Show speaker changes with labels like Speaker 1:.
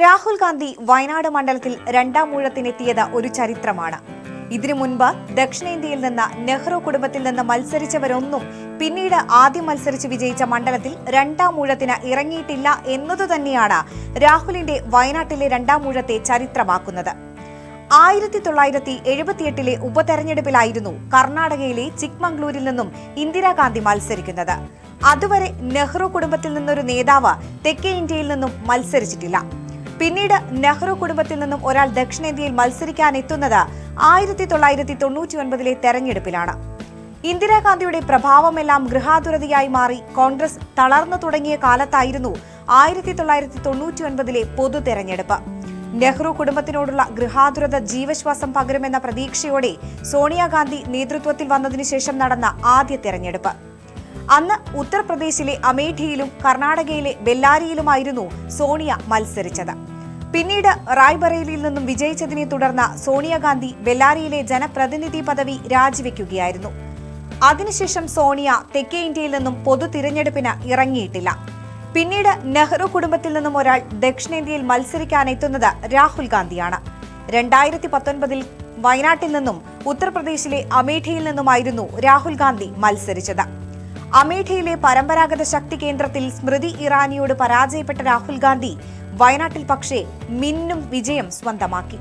Speaker 1: രാഹുൽ ഗാന്ധി വയനാട് മണ്ഡലത്തിൽ രണ്ടാം ഊഴത്തിനെത്തിയത് ഒരു ചരിത്രമാണ്. ഇതിനു മുൻപ് ദക്ഷിണേന്ത്യയിൽ നിന്ന് നെഹ്റു കുടുംബത്തിൽ നിന്ന് മത്സരിച്ചവരൊന്നും പിന്നീട് ആദ്യം മത്സരിച്ച് വിജയിച്ച മണ്ഡലത്തിൽ രണ്ടാം ഊഴത്തിന് ഇറങ്ങിയിട്ടില്ല എന്നതുതന്നെയാണ് രാഹുലിന്റെ വയനാട്ടിലെ രണ്ടാം ഊഴത്തെ ചരിത്രമാക്കുന്നത്. ആയിരത്തി തൊള്ളായിരത്തി എഴുപത്തിയെട്ടിലെ ഉപതെരഞ്ഞെടുപ്പിലായിരുന്നു കർണാടകയിലെ ചിക്മംഗ്ലൂരിൽ നിന്നും ഇന്ദിരാഗാന്ധി മത്സരിക്കുന്നത്. അതുവരെ നെഹ്റു കുടുംബത്തിൽ നിന്നൊരു നേതാവ് തെക്കേ ഇന്ത്യയിൽ നിന്നും മത്സരിച്ചിട്ടില്ല. പിന്നീട് നെഹ്റു കുടുംബത്തിൽ നിന്നും ഒരാൾ ദക്ഷിണേന്ത്യയിൽ മത്സരിക്കാൻ എത്തുന്നത് ആയിരത്തി തൊള്ളായിരത്തി തൊണ്ണൂറ്റി ഒൻപതിലെ തെരഞ്ഞെടുപ്പിലാണ്. ഇന്ദിരാഗാന്ധിയുടെ പ്രഭാവമെല്ലാം ഗൃഹാതുരതയായി മാറി കോൺഗ്രസ് തളർന്നു തുടങ്ങിയ കാലത്തായിരുന്നു ആയിരത്തി തൊള്ളായിരത്തി തൊണ്ണൂറ്റി ഒൻപതിലെ പൊതു തെരഞ്ഞെടുപ്പ്. നെഹ്റു കുടുംബത്തിനോടുള്ള ഗൃഹാതുരത ജീവശ്വാസം പകരുമെന്ന പ്രതീക്ഷയോടെ സോണിയാഗാന്ധി നേതൃത്വത്തിൽ വന്നതിനുശേഷം നടന്ന ആദ്യ തെരഞ്ഞെടുപ്പ്. അന്ന് ഉത്തർപ്രദേശിലെ അമേഠിയിലും കർണാടകയിലെ ബെല്ലാരിയിലുമായിരുന്നു സോണിയ മത്സരിച്ചത്. പിന്നീട് റായ്ബറേലിയിൽ നിന്നും വിജയിച്ചതിനെ തുടർന്ന് സോണിയാഗാന്ധി ബെല്ലാരിയിലെ ജനപ്രതിനിധി പദവി രാജിവെക്കുകയായിരുന്നു. അതിനുശേഷം സോണിയ തെക്കേ ഇന്ത്യയിൽ നിന്നും പൊതു തിരഞ്ഞെടുപ്പിന് ഇറങ്ങിയിട്ടില്ല. പിന്നീട് നെഹ്റു കുടുംബത്തിൽ നിന്നും ഒരാൾ ദക്ഷിണേന്ത്യയിൽ മത്സരിക്കാനെത്തുന്നത് രാഹുൽ ഗാന്ധിയാണ്. രണ്ടായിരത്തി പത്തൊൻപതിൽ വയനാട്ടിൽ നിന്നും ഉത്തർപ്രദേശിലെ അമേഠിയിൽ നിന്നുമായിരുന്നു രാഹുൽ ഗാന്ധി മത്സരിച്ചത്. അമേഠിയിലെ പരമ്പരാഗത ശക്തി കേന്ദ്രത്തിൽ സ്മൃതി ഇറാനിയോട് പരാജയപ്പെട്ട രാഹുൽ ഗാന്ധി വയനാട്ടിൽ പക്ഷേ മിന്നും വിജയം സ്വന്തമാക്കി.